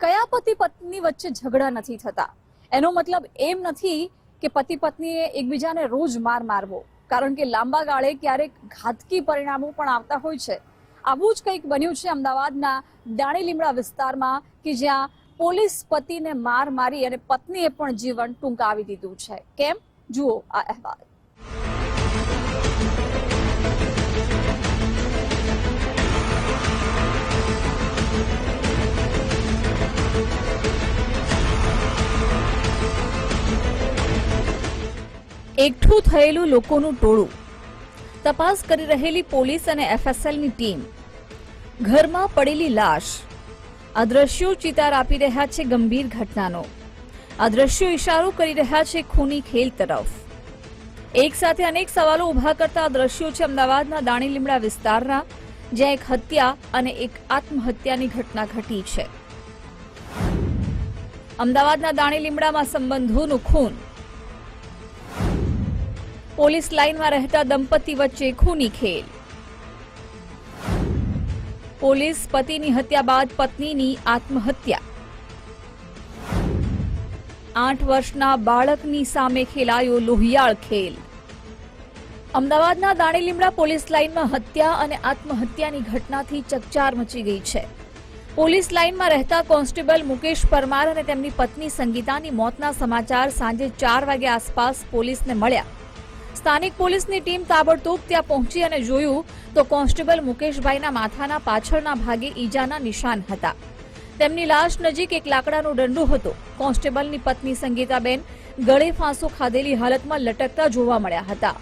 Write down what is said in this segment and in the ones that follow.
કયા પતિ પત્ની વચ્ચે ઝઘડા નથી થતા? એનો મતલબ એમ નથી કે પતિ પત્નીએ એકબીજાને રોજ માર મારવો. કારણ કે લાંબા ગાળે ક્યારેક ઘાતકી પરિણામો પણ આવતા હોય છે. આવું જ કંઈક બન્યું છે અમદાવાદના દાણી લીમડા વિસ્તારમાં કે જ્યાં પોલીસ પતિને માર મારી અને પત્નીએ પણ જીવન ટૂંકાવી દીધું છે. કેમ? જુઓ આ અહેવાલ. એકઠું થયેલું લોકોનું ટોળું. તપાસ કરી રહેલી પોલીસ અને એફએસએલની ટીમ. ઘરમાં પડેલી લાશ. આ ચિતાર આપી રહ્યા છે ગંભીર ઘટનાનો. આ દ્રશ્યો ઇશારો કરી રહ્યા છે ખૂની ખેલ તરફ. એક સાથે અનેક સવાલો ઊભા કરતા આ દ્રશ્યો છે અમદાવાદના દાણી લીમડા વિસ્તારના, જ્યાં એક હત્યા અને એક આત્મહત્યાની ઘટના ઘટી છે. અમદાવાદના દાણી લીમડામાં સંબંધોનું ખૂન. પોલીસ લાઇનમાં રહેતા દંપતી વચ્ચે ખૂની ખેલ. પોલીસ પતિની હત્યા બાદ પત્નીની આત્મહત્યા. આઠ વર્ષના બાળકની સામે ખેલાયો લોહિયાળ ખેલ. અમદાવાદના દાણીલીમડા પોલીસ લાઇનમાં હત્યા અને આત્મહત્યાની ઘટનાથી ચકચાર મચી ગઈ છે. પોલીસ લાઇનમાં રહેતા કોન્સ્ટેબલ મુકેશ પરમાર અને તેમની પત્ની સંગીતાની મોતના સમાચાર સાંજે ચાર વાગ્યા આસપાસ પોલીસને મળ્યા. સ્થાનિક પોલીસની ટીમ તાબડતોબ ત્યાં પહોંચી અને જોયું તો કોન્સ્ટેબલ મુકેશભાઈના માથાના પાછળના ભાગે ઈજાના નિશાન હતા. તેમની લાશ નજીક એક લાકડાનો દંડો હતો. કોન્સ્ટેબલની પત્ની સંગીતાબેન ગળે ફાંસો ખાધેલી હાલતમાં લટકતા જોવા મળ્યા હતા.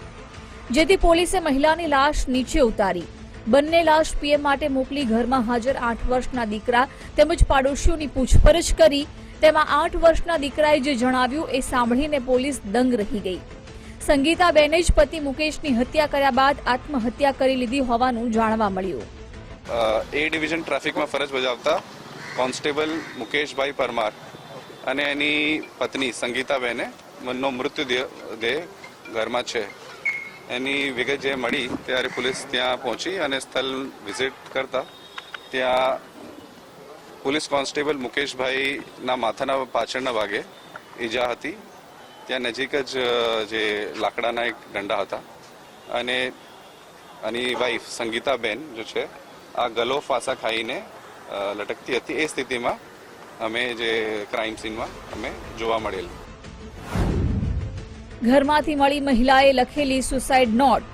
જેથી પોલીસે મહિલાની લાશ નીચે ઉતારી. બંને લાશ પીએમ માટે મોકલી ઘરમાં હાજર આઠ વર્ષના દીકરા તેમજ પાડોશીઓની પૂછપરછ કરી. તેમાં આઠ વર્ષના દીકરાએ જે જણાવ્યું એ સાંભળીને પોલીસ દંગ રહી ગઈ. સંગીતાબેને જ પતિ મુકેશની હત્યા કર્યા બાદ આત્મહત્યા કરી લીધી હોવાનું જાણવા મળ્યું. એ ડિવિઝન ટ્રાફિકમાં ફરજ બજાવતા કોન્સ્ટેબલ મુકેશભાઈ પરમાર અને એની પત્ની સંગીતાબેને મનનો મૃત્યુદેહ દેહ ઘરમાં છે. એની વિગત જે મળી ત્યારે પોલીસ ત્યાં પહોંચી અને સ્થળ વિઝિટ કરતા ત્યાં પોલીસ કોન્સ્ટેબલ મુકેશભાઈના માથાના પાછળના ભાગે ઈજા હતી. ત્યાં નજીક જ જે લાકડાના એક દંડા હતા. અને આની વાઈફ સંગીતાબેન, જો છે, આ ગલો ફાંસા ખાઈને લટકતી હતી. એ સ્થિતિમાં અમે જે ક્રાઇમ સીનમાં અમે જોવા મળેલ. ઘરમાંથી મળી મહિલાએ લખેલી સુસાઇડ નોટ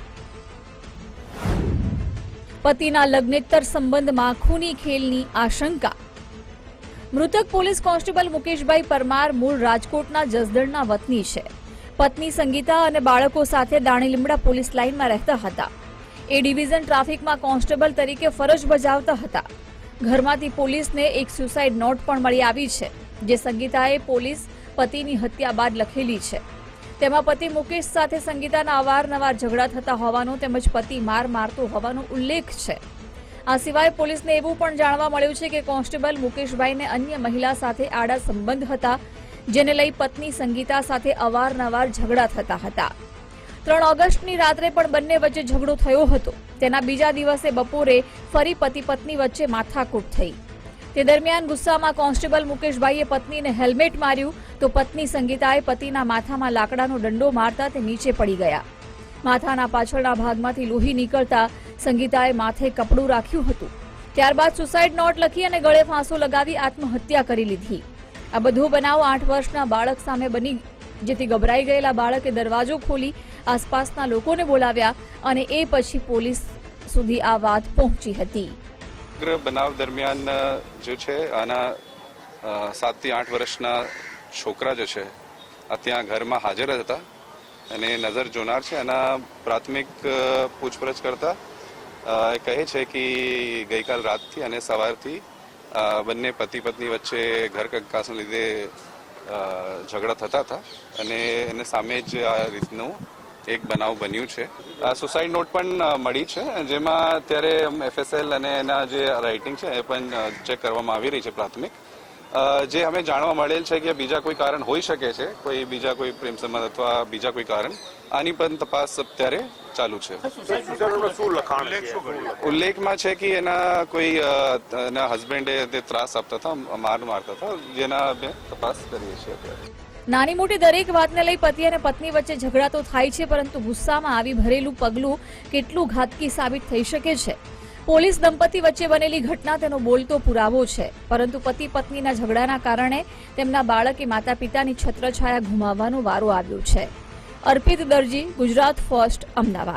પતિના લગ્નેતર સંબંધમાં ખૂની ખેલની આશંકા. મૃતક પોલીસ કોન્સ્ટેબલ મુકેશભાઈ પરમાર મૂળ રાજકોટના જસદણના વતની છે. પત્ની સંગીતા અને બાળકો સાથે દાણી લીમડા પોલીસ લાઇનમાં રહેતા હતા. એ ડિવિઝન ટ્રાફિકમાં કોન્સ્ટેબલ તરીકે ફરજ બજાવતા હતા. ઘરમાંથી પોલીસને એક સુસાઇડ નોટ પણ મળી આવી છે, જે સંગીતાએ પોલીસ પતિની હત્યા બાદ લખેલી છે. તેમાં પતિ મુકેશ સાથે સંગીતાના અવારનવાર ઝઘડા થતા હોવાનો તેમજ પતિ માર મારતો હોવાનો ઉલ્લેખ છે. આ સિવાય પોલીસને એવું પણ જાણવા મળ્યું છે કે કોન્સ્ટેબલ મુકેશભાઈને અન્ય મહિલા સાથે આડા સંબંધ હતા, જેને લઈ પત્ની સંગીતા સાથે અવારનવાર ઝઘડા થતા હતા. ત્રણ ઓગસ્ટની રાત્રે પણ બંને વચ્ચે ઝઘડો થયો હતો. તેના બીજા દિવસે બપોરે ફરી પતિ પત્ની વચ્ચે માથાકૂટ થઈ. તે દરમિયાન ગુસ્સામાં કોન્સ્ટેબલ મુકેશભાઈએ પત્નીને હેલ્મેટ માર્યું તો પત્ની સંગીતાએ પતિના માથામાં લાકડાનો દંડો મારતા તે નીચે પડી ગયા. માથાના પાછળના ભાગમાંથી લોહી નીકળતા સંગીતાએ માથે કપડું રાખ્યું હતું. ત્યારબાદ સુસાઇડ નોટ લખી અને ગળે ફાંસો લગાવી આત્મહત્યા કરી લીધી. આ બધો બનાવ આઠ વર્ષના બાળક સામે બની જેથી ગભરાઈ ગયેલા બાળકે દરવાજો ખોલી આસપાસના લોકોને બોલાવ્યા અને એ પછી પોલીસ સુધી આ વાત પહોંચી હતી. બનાવ દરમિયાન જે છે, આના સાતથી આઠ વર્ષના છોકરા જે છે, આ ત્યાં ઘરમાં હાજર હતા અને નજર જોનાર છે. એના પ્રાથમિક પૂછપરછ કરતા કહે છે કે ગઈકાલ રાતથી અને સવારથી બંને પતિ પત્ની વચ્ચે ઘર કંકાસને લીધે ઝઘડા થતા હતા અને એને સામે જ આ રીતનું એક બનાવ બન્યું છે. આ સુસાઇડ નોટ પણ મળી છે, જેમાં અત્યારે એફએસએલ અને એના જે રાઇટિંગ છે એ પણ ચેક કરવામાં આવી રહી છે પ્રાથમિક. જે અમે જાણવા મળેલ છે કે બીજા કોઈ કારણ હોઈ શકે છે, કોઈ બીજા કોઈ પ્રેમ સંબંધ અથવા બીજા કોઈ કારણ, આની પણ તપાસ અત્યારે ચાલુ છે. ઉલ્લેખમાં છે કે એના કોઈ એના હસબન્ડે ત્રાસ આપતા હતા, માર મારતા હતા, જેના અમે તપાસ કરીએ છીએ નાની મોટી દરેક વાતને લઈ પતિ અને પત્ની વચ્ચે ઝઘડા તો થાય છે, પરંતુ ગુસ્સામાં આવી ભરેલું પગલું કેટલું ઘાતકી સાબિત થઈ શકે છે? પોલીસ દંપતી વચ્ચે બનેલી ઘટના તેનો બોલતો પુરાવો છે. પરંતુ પતિ પત્નીના ઝઘડાના કારણે તેમના બાળકે માતા પિતાની છત્રછાયા ગુમાવવાનો વારો આવ્યો છે. અર્પિત દરજી, ગુજરાત ફર્સ્ટ, અમદાવાદ.